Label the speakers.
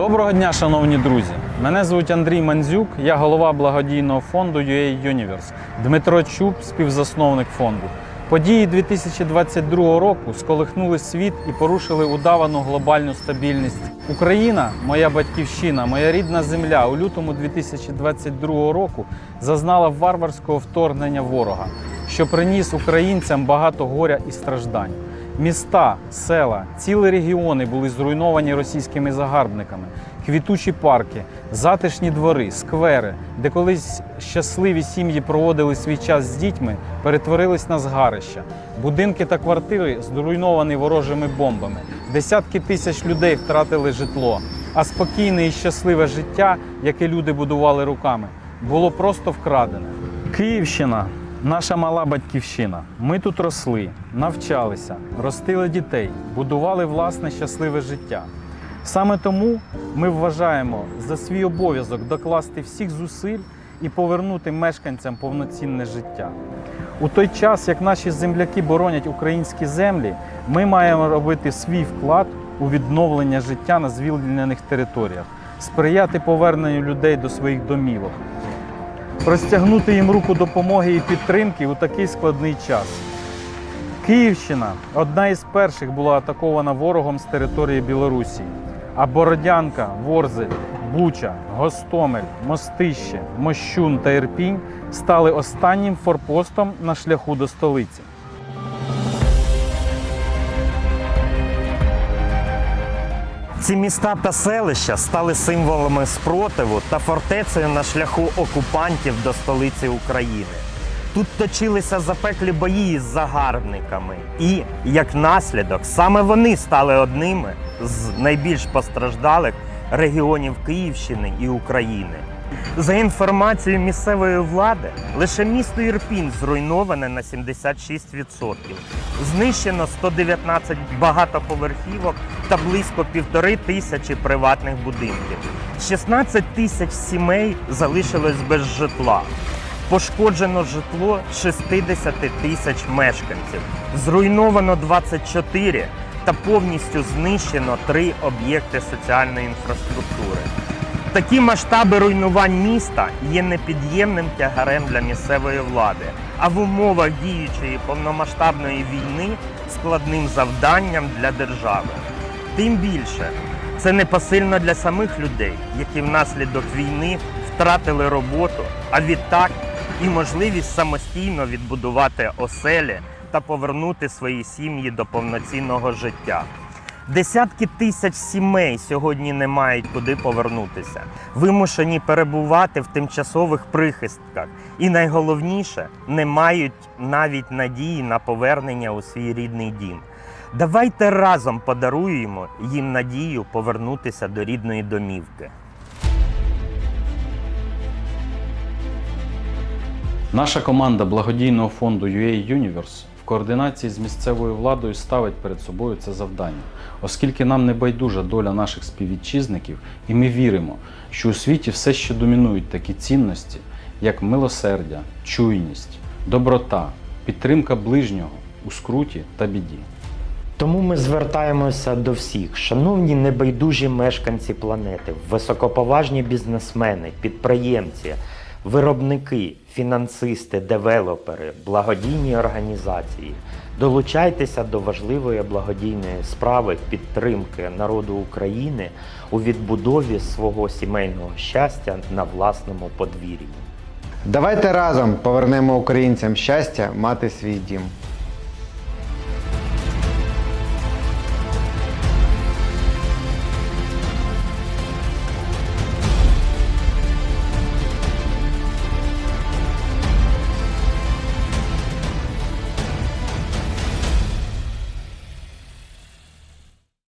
Speaker 1: Доброго дня, шановні друзі! Мене звуть Андрій Мандзюк, я голова благодійного фонду UA Universe. Дмитро Чуб, співзасновник фонду. Події 2022 року сколихнули світ і порушили удавану глобальну стабільність. Україна, моя батьківщина, моя рідна земля у лютому 2022 року зазнала варварського вторгнення ворога, що приніс українцям багато горя і страждань. Міста, села, цілі регіони були зруйновані російськими загарбниками. Квітучі парки, затишні двори, сквери, де колись щасливі сім'ї проводили свій час з дітьми, перетворились на згарища. Будинки та квартири зруйновані ворожими бомбами. Десятки тисяч людей втратили житло. А спокійне і щасливе життя, яке люди будували руками, було просто вкрадене. Київщина наша мала батьківщина. Ми тут росли, навчалися, ростили дітей, будували власне щасливе життя. Саме тому ми вважаємо за свій обов'язок докласти всіх зусиль і повернути мешканцям повноцінне життя. У той час, як наші земляки боронять українські землі, ми маємо робити свій вклад у відновлення життя на звільнених територіях, сприяти поверненню людей до своїх домівок, простягнути їм руку допомоги і підтримки у такий складний час. Київщина одна із перших була атакована ворогом з території Білорусі. А Бородянка, Ворзель, Буча, Гостомель, Мостище, Мощун та Ірпінь стали останнім форпостом на шляху до столиці.
Speaker 2: Ці міста та селища стали символами спротиву та фортецею на шляху окупантів до столиці України. Тут точилися запеклі бої із загарбниками, і як наслідок саме вони стали одними з найбільш постраждалих регіонів Київщини і України. За інформацією місцевої влади, лише місто Ірпінь зруйноване на 76%. Знищено 119 багатоповерхівок та близько півтори тисячі приватних будинків. 16 тисяч сімей залишилось без житла. Пошкоджено житло 60 тисяч мешканців. Зруйновано 24 та повністю знищено три об'єкти соціальної інфраструктури. Такі масштаби руйнувань міста є непід'ємним тягарем для місцевої влади, а в умовах діючої повномасштабної війни складним завданням для держави. Тим більше це непосильно для самих людей, які внаслідок війни втратили роботу, а відтак і можливість самостійно відбудувати оселі та повернути свої сім'ї до повноцінного життя. Десятки тисяч сімей сьогодні не мають куди повернутися, вимушені перебувати в тимчасових прихистках, і найголовніше не мають навіть надії на повернення у свій рідний дім. Давайте разом подаруємо їм надію повернутися до рідної домівки.
Speaker 1: Наша команда благодійного фонду UA Universe координації з місцевою владою ставить перед собою це завдання, оскільки нам не байдужа доля наших співвітчизників, і ми віримо, що у світі все ще домінують такі цінності, як милосердя, чуйність, доброта, підтримка ближнього у скруті та біді.
Speaker 2: Тому ми звертаємося до всіх, шановні небайдужі мешканці планети, високоповажні бізнесмени, підприємці, виробники, фінансисти, девелопери, благодійні організації. Долучайтеся до важливої благодійної справи підтримки народу України у відбудові свого сімейного щастя на власному подвір'ї.
Speaker 3: Давайте разом повернемо українцям щастя мати свій дім.